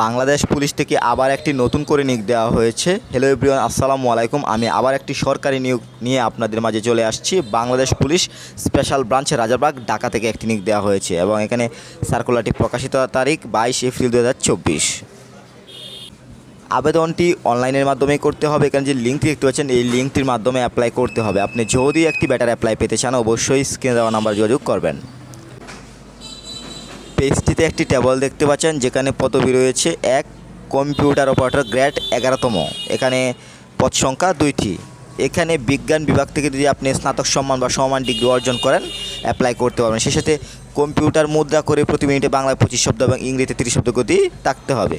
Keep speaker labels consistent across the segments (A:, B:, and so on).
A: Bangladesh police থেকে আবার একটি নতুন করে নিয়োগ দেওয়া হয়েছে। হ্যালো এভরিওয়ান আসসালামু আলাইকুম। আমি আবার একটি সরকারি নিয়োগ নিয়ে আপনাদের মাঝে চলে আসছি। বাংলাদেশ পুলিশ স্পেশাল ব্রাঞ্চে রাজারবাগ, ঢাকা থেকে একটি নিয়োগ দেওয়া হয়েছে এবং এখানে সার্কুলারটি প্রকাশিত তারিখ বাইশ এপ্রিল দু হাজার চব্বিশ। আবেদনটি অনলাইনের মাধ্যমে করতে হবে। এখানে যে লিঙ্কটি দেখতে পাচ্ছেন, এই লিঙ্কটির মাধ্যমে অ্যাপ্লাই করতে হবে। আপনি যদি একটি ব্যাটার অ্যাপ্লাই পেতে চান, অবশ্যই স্ক্রিনে দেওয়া নাম্বার যোগাযোগ করবেন। পেজটিতে একটি টেবল দেখতে পাচ্ছেন, যেখানে পদবি রয়েছে এক কম্পিউটার অপারেটর গ্রেড এগারোতম। এখানে পদ সংখ্যা দুইটি। এখানে বিজ্ঞান বিভাগ থেকে যদি আপনি স্নাতক সম্মান বা সমান ডিগ্রি অর্জন করেন অ্যাপ্লাই করতে পারবেন। সেই সাথে কম্পিউটার মুদ্রা করে প্রতি মিনিটে বাংলায় পঁচিশ শব্দ এবং ইংরেজিতে তিরিশ শব্দ গতি থাকতে হবে।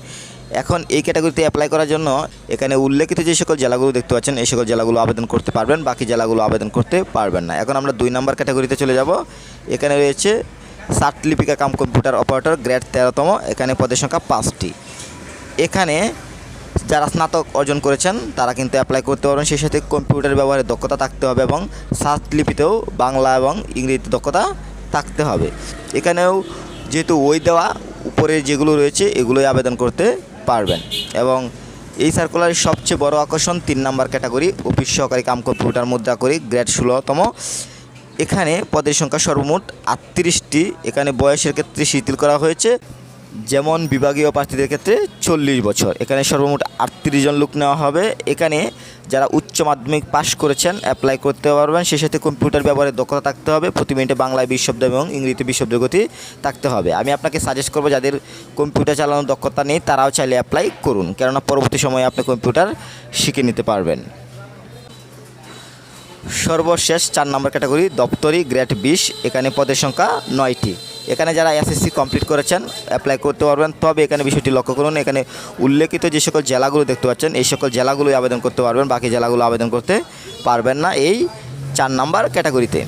A: এখন এই ক্যাটাগরিতে অ্যাপ্লাই করার জন্য এখানে উল্লেখিত যে সকল জেলাগুলো দেখতে পাচ্ছেন, এই সকল জেলাগুলো আবেদন করতে পারবেন, বাকি জেলাগুলো আবেদন করতে পারবেন না। এখন আমরা দুই নম্বর ক্যাটাগরিতে চলে যাব। এখানে রয়েছে ষাট লিপিকা কাম কম্পিউটার অপারেটর গ্রেড তেরোতম, এখানে পদের সংখ্যা পাঁচটি। এখানে যারা স্নাতক অর্জন করেছেন, তারা কিন্তু অ্যাপ্লাই করতে পারবেন। সেই সাথে কম্পিউটার ব্যবহারের দক্ষতা থাকতে হবে এবং ষাট লিপিতেও বাংলা এবং ইংরেজিতে দক্ষতা থাকতে হবে। এখানেও যেহেতু ওই দেওয়া উপরে যেগুলো রয়েছে, এগুলোই আবেদন করতে পারবেন। এবং এই সার্কুলারের সবচেয়ে বড় আকর্ষণ তিন নাম্বার ক্যাটাগরি অফিস সহকারী কাম কম্পিউটার মুদ্রা করি গ্রেড ষোলোতম। এখানে পদের সংখ্যা সর্বমোট আটত্রিশটি এখানে বয়সের ক্ষেত্রে শিথিল করা হয়েছে, যেমন বিভাগীয় প্রার্থীদের ক্ষেত্রে চল্লিশ বছর। এখানে সর্বমোট আটত্রিশ জন লোক নেওয়া হবে। এখানে যারা উচ্চ মাধ্যমিক পাশ করেছেন অ্যাপ্লাই করতে পারবেন সেই সাথে কম্পিউটার ব্যবহারের দক্ষতা থাকতে হবে, প্রতি মিনিটে বাংলায় বিশ শব্দ এবং ইংরেজিতে বিশ শব্দের গতি থাকতে হবে। আমি আপনাকে সাজেস্ট করব, যাদের কম্পিউটার চালানোর দক্ষতা নেই, তারাও চাইলে অ্যাপ্লাই করুন, কেননা পরবর্তী সময়ে আপনি কম্পিউটার শিখে নিতে পারবেন। সর্বশেষ চার নম্বর ক্যাটাগরি দপ্তরি গ্রেড বিশ, এখানে পদের সংখ্যা নয়টি। এখানে যারা এসএসসি কমপ্লিট করেছেন অ্যাপ্লাই করতে পারবেন, তবে এখানে বিষয়টি লক্ষ্য করুন, এখানে উল্লেখিত যে সকল জেলাগুলো দেখতে পাচ্ছেন, এই সকল জেলাগুলোই আবেদন করতে পারবেন, বাকি জেলাগুলো আবেদন করতে পারবেন না এই চার নাম্বার ক্যাটাগরিতে।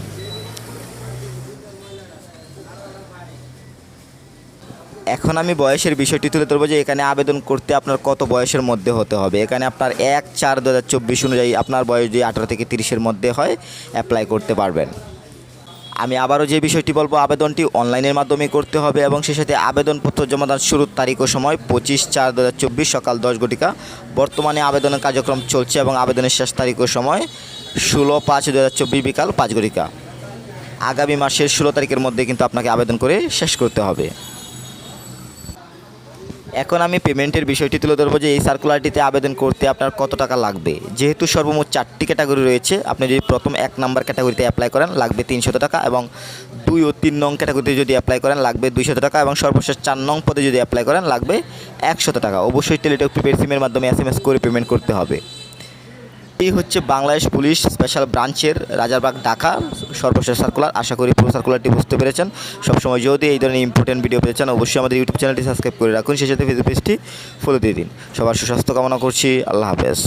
A: এখন আমি বয়সের বিষয়টি তুলে ধরবো যে এখানে আবেদন করতে আপনার কত বয়সের মধ্যে হতে হবে। এখানে আপনার এক চার দু অনুযায়ী আপনার বয়স যদি আঠারো থেকে তিরিশের মধ্যে হয় অ্যাপ্লাই করতে পারবেন। আমি আবারও যে বিষয়টি বলব, আবেদনটি অনলাইনের মাধ্যমে করতে হবে এবং সেই সাথে আবেদনপত্র জমা দেওয়ার শুরুর তারিখ ও সময় পঁচিশ চার দু সকাল দশ ঘটিকা। বর্তমানে আবেদনের কার্যক্রম চলছে এবং আবেদনের শেষ তারিখ ও সময় ষোলো পাঁচ দু বিকাল পাঁচ ঘটিকা। আগামী মাসের ষোলো তারিখের মধ্যে কিন্তু আপনাকে আবেদন করে শেষ করতে হবে। এখন আমি পেমেন্টের বিষয়টি তুলে ধরবো যে এই সার্কুলারটিতে আবেদন করতে আপনার কত টাকা লাগবে। যেহেতু সর্বমোট চারটি ক্যাটাগরি রয়েছে, আপনি যদি প্রথম এক নম্বর ক্যাটাগরিতে অ্যাপ্লাই করেন, লাগবে তিনশত টাকা এবং দুই ও তিন নং ক্যাটাগরিতে যদি অ্যাপ্লাই করেন, লাগবে দুইশত টাকা এবং সর্বশেষ চার নং পদে যদি অ্যাপ্লাই করেন, লাগবে একশত টাকা। অবশ্যই টেলিটক প্রিপেড সিমের মাধ্যমে এস এম এস করে পেমেন্ট করতে হবে। এই হচ্ছে বাংলাদেশ পুলিশ স্পেশাল ব্রাঞ্চের রাজারবাগ ঢাকা, সর্বশেষ সার্কুলার আশা করি পুরো সার্কুলারটি বুঝতে পেরেছেন। সবসময় যদি এই ধরনের ইম্পর্টেন্ট ভিডিও পেয়েছেন অবশ্যই আমাদের ইউটিউব চ্যানেলটি সাবস্ক্রাইব করে রাখুন। সেই সাথে ফেসবুক পেজটি ফলো দিয়ে দিন। সবার সুস্বাস্থ্য কামনা করছি। আল্লাহ হাফেজ।